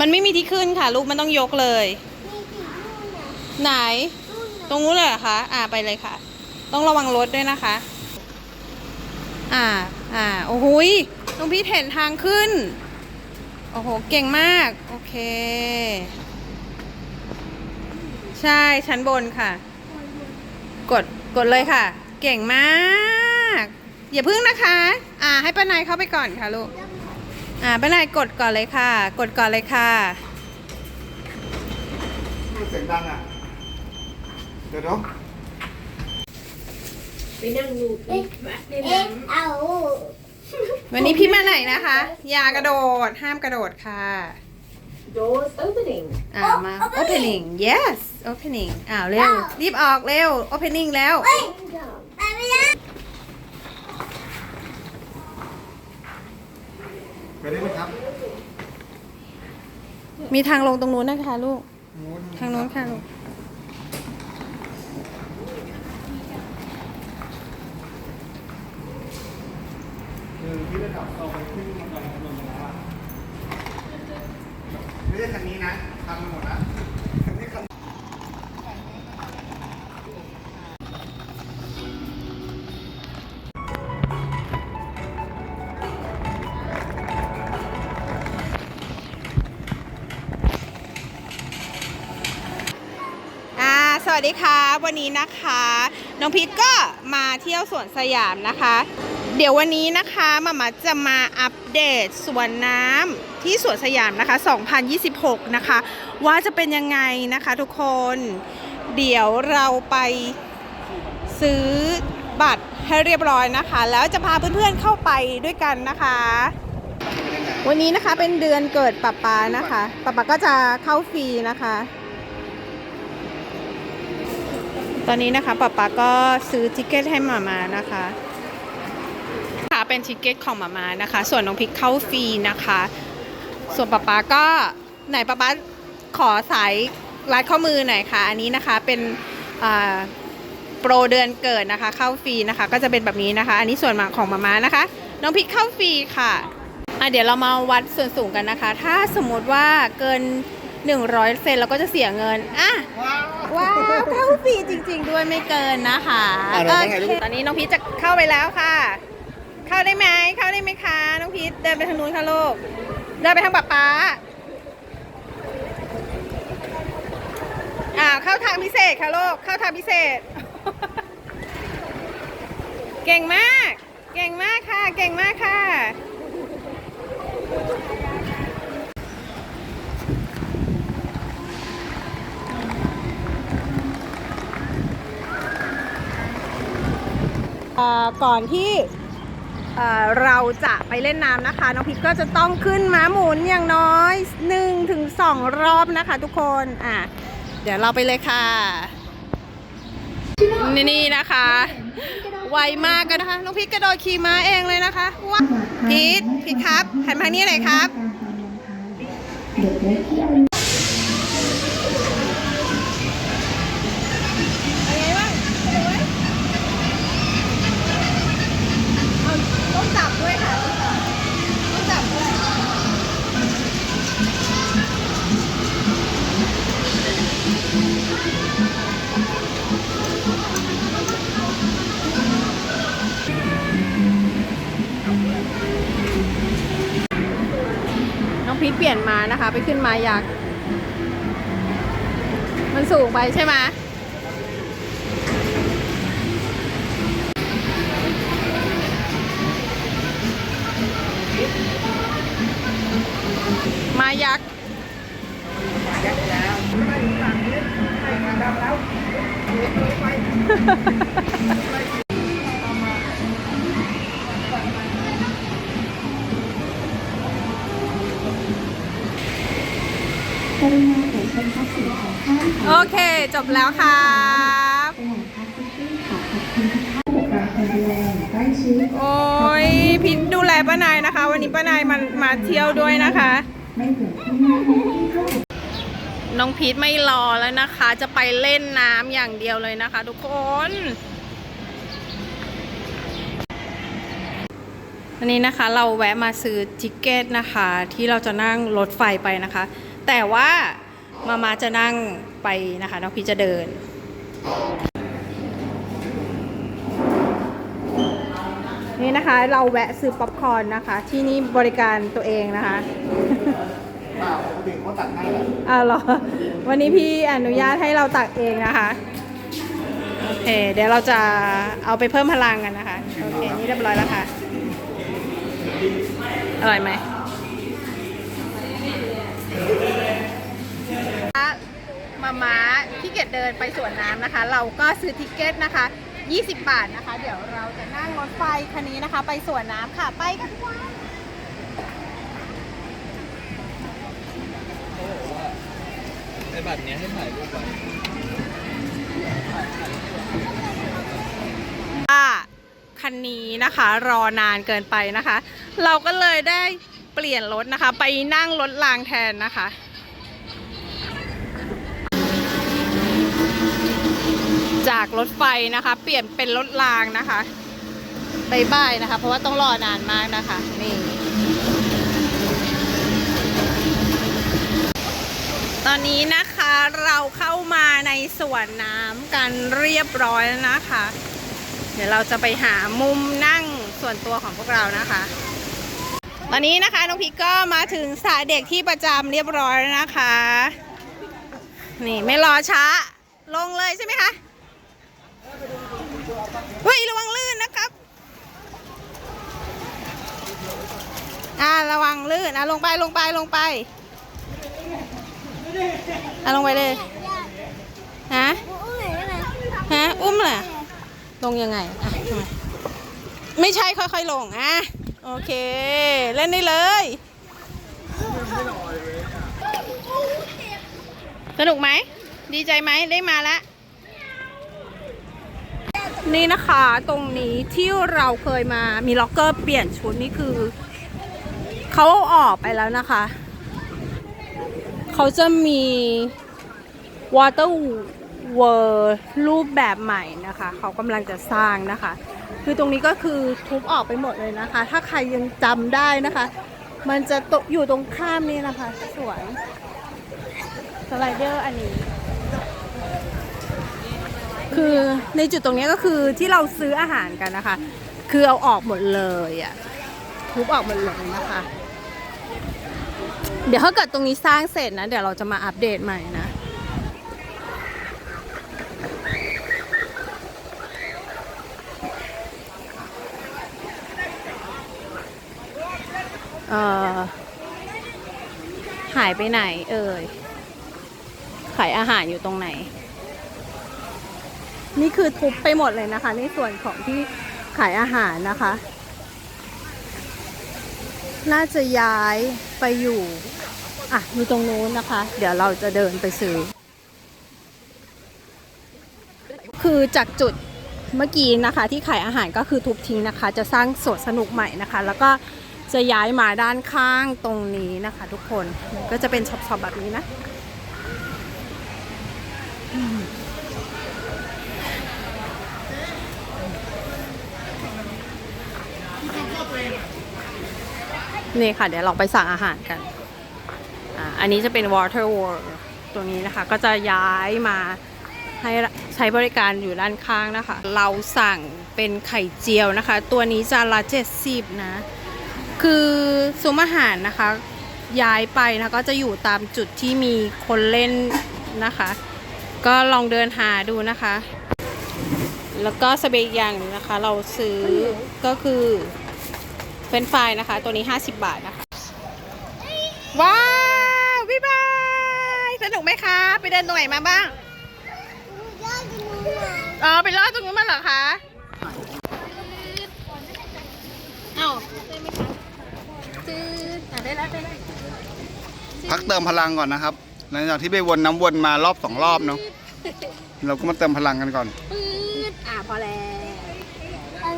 มันไม่มีที่ขึ้นค่ะ ลูกมันต้องยกเลย มีกี่รุ่นอะไหน รุ่นตรงนู้นเลยเหรอคะ อ่าไปเลยค่ะ ต้องระวังรถด้วยนะคะ อ่า อ่า โอ้โหยน้องพี่เห็นทางขึ้น โอ้โห เก่งมาก โอเค ใช่ชั้นบนค่ะกด กดเลยค่ะ เก่งมาก อย่าพึ่งนะคะ อ่า ให้ป้านายเข้าไปก่อนค่ะลูก อ่าป้านายกดก่อนเลยค่ะ กดก่อนเลยค่ะมันเสียงดังอะ เดี๋ยวเนาะไปนั่งดูอีกวัดในเอ็กน้ำเอาวันนี้พี่มาไหนนะคะ อย่ากระโดดห้ามกระโดดค่ะ doors opening อ่ามา opening yes opening อ้าวเร็ว รีบออกเร็ว opening แล้ว เอ้ยไปไม่ได้ ไปได้ไหมครับมีทางลงตรงนู้นนะคะลูก ทางนู้นค่ะลูก คือที่ระดับเราไปขึ้นมาตอนถนนแล้วอะไม่ใช่คันนี้นะทำไปหมด วัสดีค่ะ วันนี้นะคะ น้องพีทก็มาเที่ยวสวนสยามนะคะ เดี๋ยววันนี้นะคะมามาจะมาอัปเดตสวนน้ำที่สวนสยามนะคะ 2026 นะคะ ว่าจะเป็นยังไงนะคะทุกคน เดี๋ยวเราไปซื้อบัตรให้เรียบร้อยนะคะ แล้วจะพาเพื่อนๆเข้าไปด้วยกันนะคะ วันนี้นะคะเป็นเดือนเกิดป๊าป๊านะคะป๊าป๊าก็จะเข้าฟรีนะคะ ตอนนี้นะคะป๊าป๊าก็ซื้อทิเกตให้หมามานะคะค่ะเป็นทิเกตของหมามานะคะ ส่วนน้องพิกเข้าฟรีนะคะ ส่วนป๊าป๊าก็ไหนป๊าป๊าขอสายรัดข้อมือหน่อยค่ะ อันนี้นะคะเป็นโปรเดือนเกิดนะคะ เข้าฟรีนะคะ ก็จะเป็นแบบนี้นะคะ อันนี้ส่วนของหมามานะคะ น้องพิกเข้าฟรีค่ะอะ เดี๋ยวเรามาวัดส่วนสูงกันนะคะ ถ้าสมมติว่าเกิน 100เซนเราก็จะเสียเงินอะว้าวเข้าฟรีจริง ๆ ด้วยไม่เกินนะคะอะแล้วไงโอลูเคกตอนนี้น้องพีชจะเข้าไปแล้วค่ะ เข้าได้ไหมเข้าได้ไหมคะน้องพีชเดินไปทางนู้นค่ะลูกเดินไปทางป๊าป๊าอ่าเข้าทางพิเศษค่ะลูกเข้าทางพิเศษ เก่งมาก เก่งมากค่ะ เก่งมากค่ะ เอ่อ ก่อนที่เราจะไปเล่นน้ำนะคะ น้องพิกก็จะต้องขึ้นม้าหมุนอย่างน้อย1ถึง2รอบนะคะทุกคนอะเดี๋ยวเราไปเลยค่ะนี่นี่นะคะ ไวมากกันนะคะ น้องพิกกระโดดขี่ม้าเองเลยนะคะว้าพีทพีทครับหันมาทางนี้หน่อยครับเป็นไง นะคะ ไปขึ้นมายักษ์มันสูงไปใช่ไหมมายักษ์โอเค จบแล้วครับโอ้ยพิษดูแลป้านายนะคะ วันนี้ป้านายมันมาเที่ยวด้วยนะคะน้องพีทไม่รอแล้วนะคะ จะไปเล่นน้ำอย่างเดียวเลยนะคะ ทุกคนอันนี้นะคะเราแวะมาซื้อจิกเก็ตนะคะ ที่เราจะนั่งรถไฟไปนะคะ แต่ว่ามามาจะนั่งไปนะคะ น้องพีจะเดิน นี่นะคะเราแวะซื้อป๊อปคอร์นนะคะ ที่นี่บริการตัวเองนะคะเปล่าปกติเขาตัดให้แหละอ้าวเหรอ วันนี้พี่อนุญาตให้เราตักเองนะคะ โอเค เดี๋ยวเราจะเอาไปเพิ่มพลังกันนะคะ โอเค นี่เรียบร้อยแล้วค่ะ อร่อยไหม มาม้าที่เกียจเดินไปสวนน้ำนะคะ เราก็ซื้อทิเกตนะคะ 20 บาทนะคะ เดี๋ยวเราจะนั่งรถไฟคันนี้นะคะ ไปสวนน้ำค่ะ ไปกันค่ะไอ้บัตรเนี้ยให้ถ่ายรูปไว้ว่าคันนี้นะคะ รอนานเกินไปนะคะ เราก็เลยได้เปลี่ยนรถนะคะ ไปนั่งรถรางแทนนะคะ จากรถไฟนะคะ เปลี่ยนเป็นรถรางนะคะบายบายนะคะ เพราะว่าต้องรอนานมากนะคะ นี่ ตอนนี้นะคะเราเข้ามาในสวนน้ำกันเรียบร้อยแล้วนะคะ เดี๋ยวเราจะไปหามุมนั่งส่วนตัวของพวกเรานะคะ ตอนนี้นะคะน้องพีก็มาถึงสระเด็กที่ประจำเรียบร้อยแล้วนะคะ นี่ไม่รอช้าลงเลยใช่ไหมคะ เฮ้ยระวังลื่นนะครับอ่าระวังลื่นอะลงไปลงไปลงไปอะลงไปเลยฮะฮะอุ้มเหรอลงยังไงอะมไม่ใช่ค่อยๆลงอะโอเค เล่นได้เลยสนุกไหม ดีใจไหมได้มาแล้ว นี่นะคะตรงนี้ที่เราเคยมามีล็อกเกอร์เปลี่ยนชุดนี่คือเขาอออกไปแล้วนะคะ เขาจะมี Water World รูปแบบใหม่นะคะ เขากำลังจะสร้างนะคะ คือตรงนี้ก็คือทุบออกไปหมดเลยนะคะ ถ้าใครยังจำได้นะคะ มันจะตกอยู่ตรงข้ามนี่นะคะสวนสไลเดอร์อันนี้ คือในจุดตรงนี้ก็คือที่เราซื้ออาหารกันนะคะ คือเอาออกหมดเลยอะทุบออกหมดเลยนะคะ เดี๋ยวถ้าเกิดตรงนี้สร้างเสร็จนะ เดี๋ยวเราจะมาอัปเดตใหม่นะเอ่อหายไปไหนเอ่ยขายอาหารอยู่ตรงไหน นี่คือทุบไปหมดเลยนะคะ ในส่วนของที่ขายอาหารนะคะ น่าจะย้ายไปอยู่อะอยู่ตรงนู้นนะคะ เดี๋ยวเราจะเดินไปซื้อ คือจากจุดเมื่อกี้นะคะ ที่ขายอาหารก็คือทุบทิ้งนะคะ จะสร้างสวนสนุกใหม่นะคะ แล้วก็จะย้ายมาด้านข้างตรงนี้นะคะ ทุกคนก็จะเป็นช็อปๆแบบนี้นะอืม นี่ค่ะ เดี๋ยวเราไปสั่งอาหารกันอ่าอันนี้จะเป็น Water World ตัวนี้นะคะ ก็จะย้ายมาให้ใช้บริการอยู่ด้านข้างนะคะ เราสั่งเป็นไข่เจียวนะคะ ตัวนี้จานละ70 นะ คือซุ้มอาหารนะคะ ย้ายไปนะก็จะอยู่ตามจุดที่มีคนเล่นนะคะ ก็ลองเดินหาดูนะคะ แล้วก็สเปกอย่างหนึงนะคะ เราซื้อก็คือเป็นไฟรายนะคะ ตัวนี้ 50 บาทนะคะ ว้าวบ๊ายบาย สนุกไหมคะ ไปเดินตรงไหนมาบ้าง อ๋อไปล่อดตรงนู้นมาเหรอคะเอ้าได้ไหมคะจืดอะได้แล้วได้แล้วพักเติมพลังก่อนนะครับ หลังจากที่ไปวนน้ำวนมารอบสองรอบเนาะ เราก็มาเติมพลังกันก่อนปืดอะ พอแล้วเอา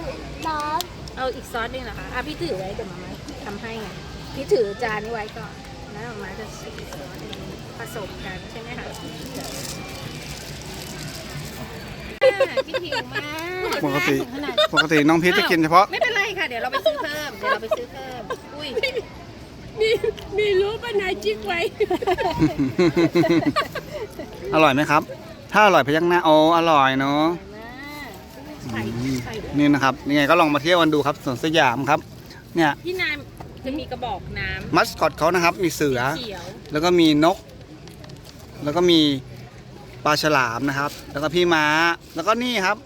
ดอกเอาอีกซอสหนึงเหรอคะอะพี่ถือไว้เดี๋ยวมามาทำให้ไงพี่ถือจานนี้ไว้ก่อนแล้วมามาจะใส่ซอสอันนี้ผสมกันใช่ไหมคะอะพี่ถิวมากปกติขนาด ปกติน้องพีชจะกินเฉพาะ ไม่เป็นไรค่ะ เดี๋ยวเราไปซื้อเพิ่ม เดี๋ยวเราไปซื้อเพิ่ม อุ้ย มีมีรู้ป่ะนายจิกไว้ อร่อยไหมครับ ถ้าอร่อยพยักหน้าโอ้อร่อยเนาะอืม นี่นะครับยังไงก็ลองมาเที่ยวกันดูครับสวนสยามครับ เนี่ยพี่นายจะมีกระบอกน้มัสคอตเขานะครับ มีเสือำเขียวแล้วก็มีนก แล้วก็มีปลาฉลามนะครับ แล้วก็พี่ม้า แล้วก็นี่ครับ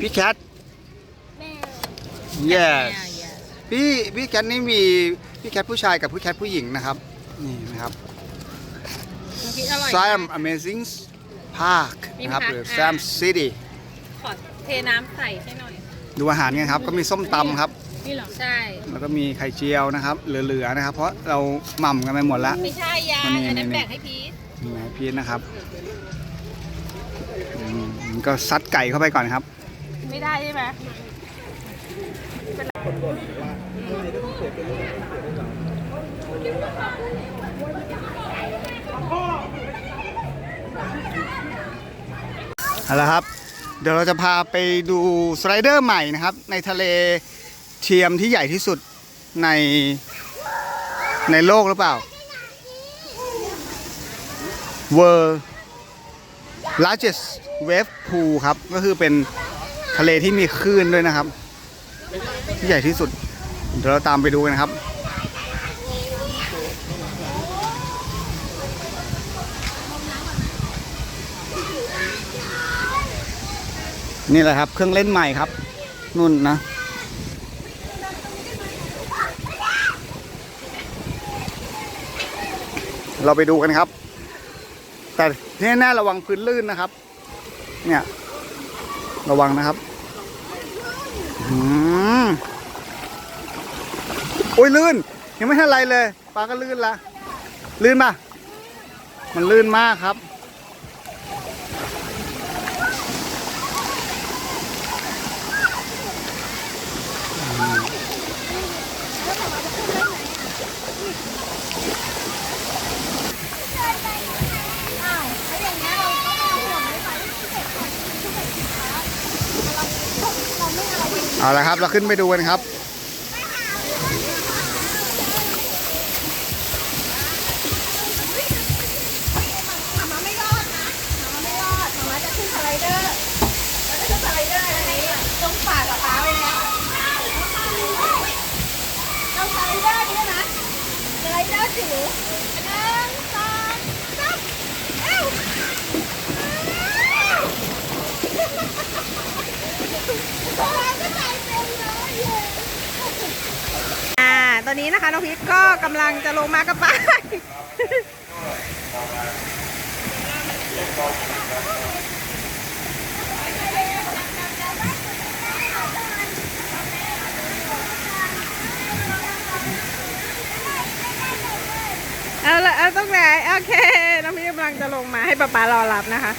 พี่แคท แม่ yes พี่พี่แคทนี่มีพี่แคทผู้ชายกับพี่แคทผู้หญิงนะครับ นี่นะครับ น้ำพริกอร่อย Siam มาก Amazing Park นะครับมีหรือพัก Siam อ่า City ขอเทน้ำใส่ให้หน่อย ดูอาหารกันครับ ก็มีส้มตำครับ นี่เหรอ ใช่ แล้วก็มีไข่เจียวนะครับ เหลือๆนะครับ เพราะเราหม่ำกันไปหมดแล้วไม่ใช่ยาอันนี้อันนั้นอันนี้แบ่งให้พีทนี่นะพีชนะครับอืมก็ซัดไก่เข้าไปก่อนครับ ไม่ได้ใช่ไหมเอาละครับ เดี๋ยวเราจะพาไปดูสไลเดอร์ใหม่นะครับ ในทะเลเทียมที่ใหญ่ที่สุดในในโลกหรือเปล่า World largest wave pool ครับ ก็คือเป็นทะเลที่มีคลื่นด้วยนะครับ ที่ใหญ่ที่สุด เดี๋ยวเราตามไปดูกันนะครับ นี่แหละครับ เครื่องเล่นใหม่ครับ นุ่นนะ เราไปดูกันครับ แต่ที่แน่ๆระวังพื้นลื่นนะครับ เนี่ย ระวังนะครับอืมโอ้ยลื่น ยังไม่ทันไรเลยปลาก็ลื่นละลื่นปะมันลื่นมากครับ เอาละครับ เราขึ้นไปดูกันครับ เอาสไลเดอร์นี่นะสไลเดอร์จิ๋วหนึ่งสองสามเอ้าพวกเราก็ใจเต็มเลยเย้ อนนี้นะคะน้องพีทก็กำลังจะลงมากับป้ายเอาละเอาตรงไหนโอเค น้องพีทกำลังจะลงมาให้ป๊าป๊ารอรับนะคะ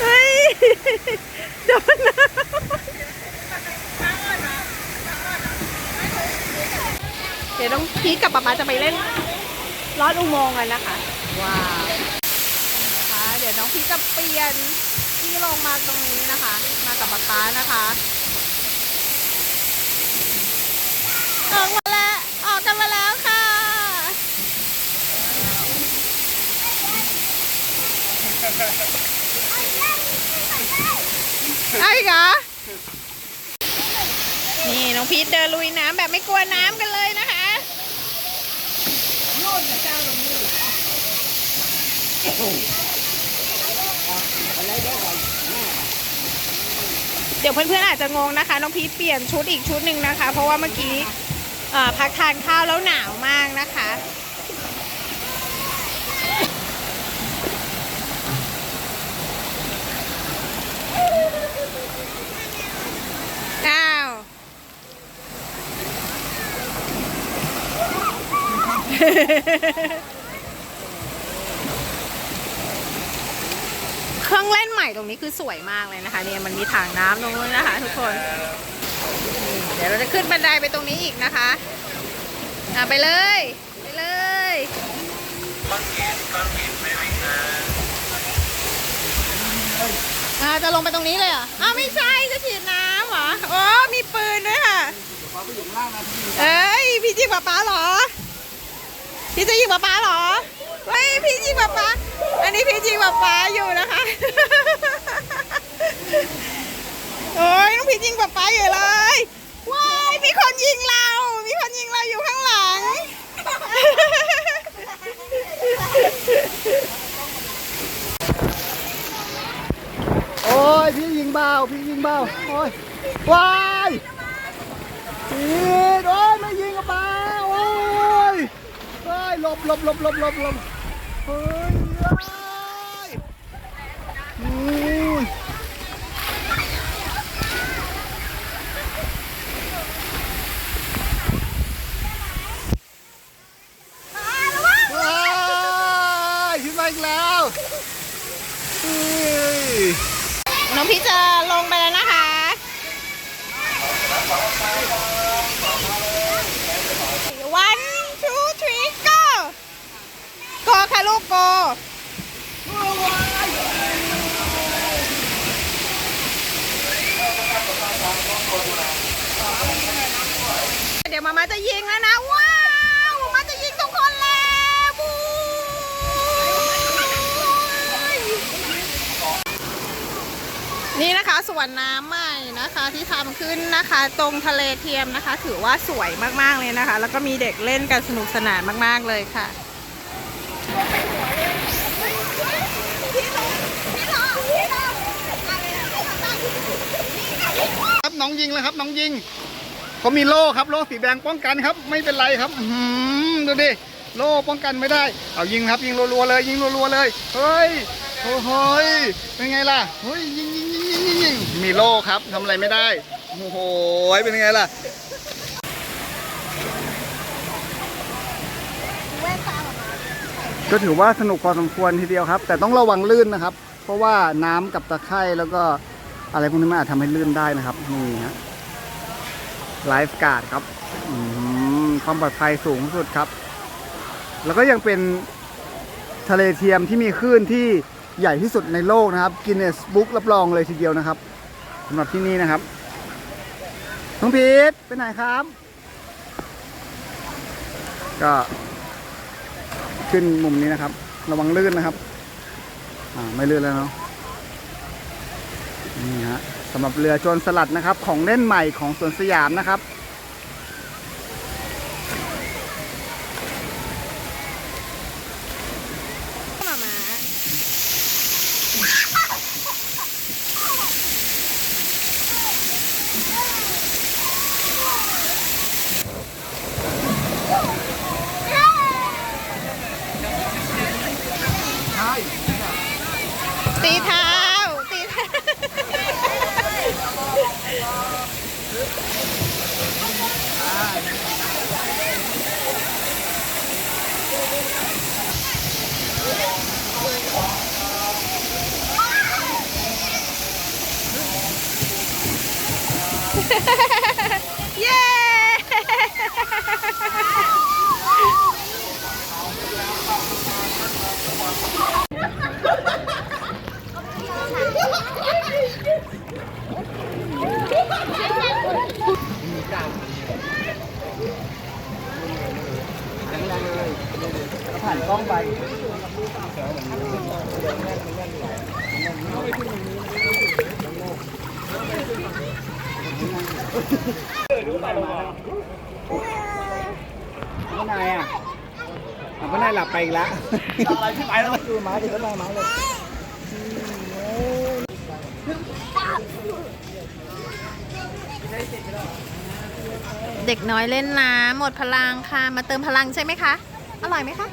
เฮ้ย โดนน้ำเดี๋ยวต้องพีกับป๊าป๊าจะไปเล่นลอดอุโมงค์กันนะคะ ว้าวนะคะเดี๋ยวน้องพีจะเปลี่ยนที่ลงมาตรงนี้นะคะ มากับป๊าป๊านะคะออกมาแล้วออกกันมาแล้วค่ะ เอาอีกเหรอ นี่น้องพีทเดินลุยน้ำแบบไม่กลัวน้ำกันเลยนะคะ เดี๋ยวเพื่อนๆอาจจะงงนะคะ น้องพีทเปลี่ยนชุดอีกชุดหนึ่งนะคะ เพราะว่าเมื่อกี้เอ่อพักทานข้าวแล้วหนาวมากนะคะ อ้าวเครื่องเล่นใหม่ตรงนี้คือสวยมากเลยนะคะเนี่ยมันมีถังน้ำตรงนู้นนะคะ ทุกคน เดี๋ยวเราจะขึ้นบันไดไปตรงนี้อีกนะคะอะไปเลย ไปเลยอ่าจะลงไปตรงนี้เลยเหรออ้าวไม่ใช่จะฉีดน้ อโอ้มีปืนด้วยค่ะเอ้ยพี่จิงป๊าป๊าเหรอ พี่จะยิงป๊าป๊าเหรอเฮ้ยพี่ยิงป๊าป๊าอันนี้พี่ยิงป๊าป๊าอยู่นะคะโอ้ยน้องพี่ยิงป๊าป๊าอยู่เลยว้ายมีคนยิงเรา มีคนยิงเราอยู่ข้างหลังโอ้ยพี่ยิงเบาพี่ยิงเบาโอ้ย วายพีดโอ้ยไม่ยิงกับเบาโอ้ยโอ้ยหลบหลบหลบหลบหลบหลบเฮ้ยเอ้ยโอ้ยว้ายขึ้นมาอีกแล้วเฮ้ย น้องพี่จะลงไปแล้วนะคะ one two three go go ค่ะลูก go เดี๋ยวมามา จะยิงแล้วนะ ว้าวมามาจะยิงทุกคนแล้วบูยนี่นะคะสวนน้ำใหม่นะคะที่ทำขึ้นนะคะ ตรงทะเลเทียมนะคะ ถือว่าสวยมากๆเลยนะคะ แล้วก็มีเด็กเล่นกันสนุกสนานมากๆเลยค่ะครับน้องยิงแล้วครับน้องยิง เขามีโล่ครับโล่สีแดงป้องกันครับ ไม่เป็นไรครับหือดูดิโล่ป้องกันไม่ได้ เอายิงครับ ยิงรัวๆเลย ยิงรัวๆเลยเฮ้ยโอ้โหยเป็นไงล่ะเฮ้ยยิงยิงยิงยิงยิงมีโล่ครับทำอะไรไม่ได้โอ้โหเป็นไงล่ะก็ถือว่าสนุกพอสมควรทีเดียวครับ แต่ต้องระวังลื่นนะครับ เพราะว่าน้ำกับตะไคร่แล้วก็อะไรพวกนี้มันอาจทำให้ลื่นได้นะครับนี่ฮะ ไลฟ์การ์ดครับความปลอดภัยสูงสุดครับ แล้วก็ยังเป็นทะเลเทียมที่มีคลื่นที่ใหญ่ที่สุดในโลกนะครับกินเนสบุ๊กรับรองเลยทีเดียวนะครับสำหรับที่นี่นะครับน้องพีทไปไหนครับ ก็ขึ้นมุมนี้นะครับ ระวังลื่นนะครับ อ่าไม่ลื่นแล้วเนาะนี่ฮะ สำหรับเรือโจรสลัดนะครับ ของเล่นใหม่ของสวนสยามนะครับ มามา ตีเท้า ตีเท้า เย้ ผ่านกล้องไป พ่อนายอะ อะพ่อนายหลับไปอีกแล้วอะไรที่ไปแล้วดูไม้ดิก็ได้ไม้เลยเด็กน้อยเล่นน้ำหมดพลังค่ะ มาเติมพลังใช่ไหมคะ อร่อยไหมคะ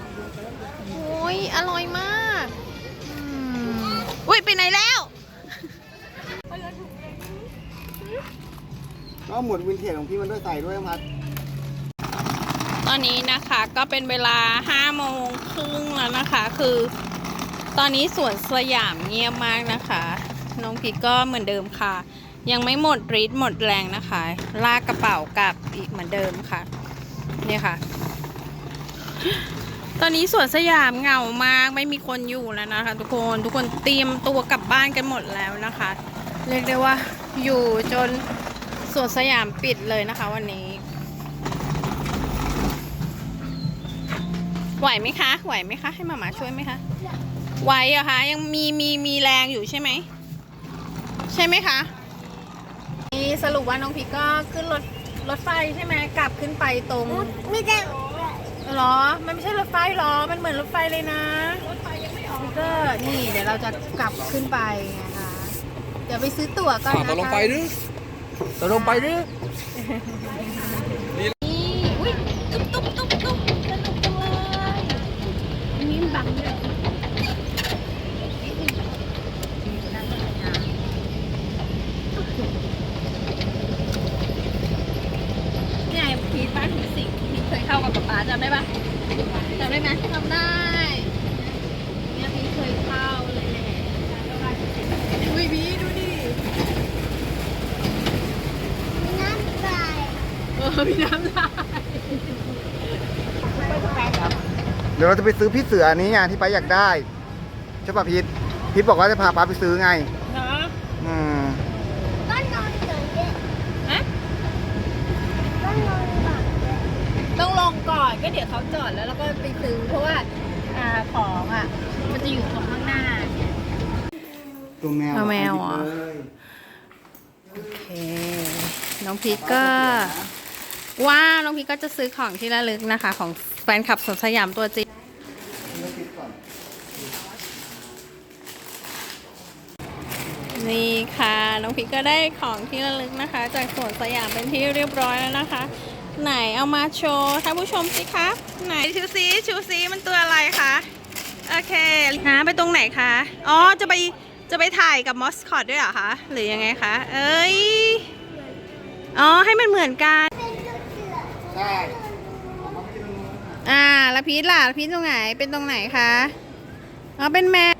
โอ้ยอร่อยมากอืมอุ้ยไปไหนแล้วก็หมวดวินเทจของพี่มันด้วยใส่ด้วยพัด ตอนนี้นะคะก็เป็นเวลา5โมงครึ่งแล้วนะคะ คือ ตอนนี้สวนสยามเงียบมากนะคะ น้องพีก็เหมือนเดิมค่ะ ยังไม่หมดฤทธิ์หมดแรงนะคะ ลากกระเป๋ากลับอีกเหมือนเดิมค่ะเนี่ยค่ะ ตอนนี้สวนสยามเหงามากไม่มีคนอยู่แล้วนะคะ ทุกคนทุกคนเตรียมตัวกลับบ้านกันหมดแล้วนะคะ เรียกได้ว่าอยู่จนสวนสยามปิดเลยนะคะวันนี้ ไหวไหมคะ ไหวไหมคะ ให้มามาช่วยไหมคะ ไหวเหรอะคะยังมีมีมีแรงอยู่ใช่ไหม ใช่ไหมคะ นี่สรุปว่าน้องพีก็ขึ้นรถรถไฟใช่ไหมกลับขึ้นไปตรงมีแต่หรอ มันไม่ใช่รถไฟหรอ มันเหมือนรถไฟเลยนะ รถไฟยังไม่ออกก็นี่เดี๋ยวเราจะกลับขึ้นไปนะคะ เดี๋ยวไปซื้อตั๋วก่อนนะคะตกลงไปหรือตกลงไปหรือนี่อุ้ยตุ๊บตุ๊บตุ๊บตุ๊บสนุกจังเลยอันนี้มันบังด้วยเนี่ยพีทบ้านพีทสิงพีทเคยเข้ากับป๊าป๊าจำได้ปะจำได้ไหมจำได้ เนี่ยพีทเคยเข้าเลยแหละอุ้ยพีทดูดิ มีน้ำใส เออมีน้ำลาย เดี๋ยวเรา จะไปซื้อพี่เสืออันนี้ไงที่ป้าอยากได้ใช่ป่ะพีทพีทบอกว่าจะพาป้าไปซื้อไงเนาะอืมก็นอนเฉยเนี่ยฮะก็นอนหลับเลยต้องลงก่อนก็เดี๋ยวเขาจอดแล้วเราก็ไปซื้อเพราะว่าอ่าของอะ มันจะอยู่ตรงข้างหน้าเนี่ยตัวแมวเอาแมวเหรอ โอเค น้องพีทก็ว้าวน้องพีทก็จะซื้อของที่ระลึกนะคะ ของแฟนคลับสวนสยามตัวจริง นี่ค่ะน้องพีก็ได้ของที่ระลึกนะคะ จากสวนสยามเป็นที่เรียบร้อยแล้วนะคะ ไหนเอามาโชว์ท่านผู้ชมสิคะไหนชูซีชูซีมันตัวอะไรคะโอเคหาไปตรงไหนคะอ๋อจะไปจะไปถ่ายกับมอสคอตด้วยเหรอคะหรือยังไงคะเอ้ยอ๋อให้มันเหมือนกันใช่อ่าแล้วพีทล่ะล้วพีทตรงไหนเป็นตรงไหนคะอ๋อเป็นแมว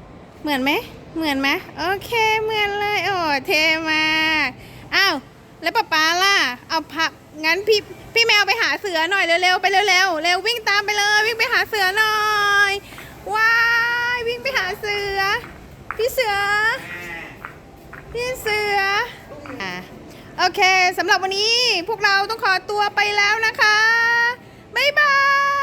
เหมือนไหม เหมือนไหมโอเคเหมือนเลยโอ้เทมากอ้าวแล้วป๊าป๊าล่ะ เอาพักงั้นพี่พี่แมวไปหาเสือหน่อยเร็วๆไปเร็วๆเร็ววิ่งตามไปเลยวิ่งไปหาเสือหน่อยว้ายวิ่งไปหาเสือ พี่เสือ พี่เสืออะโอเคสำหรับวันนี้พวกเราต้องขอตัวไปแล้วนะคะบ๊ายบาย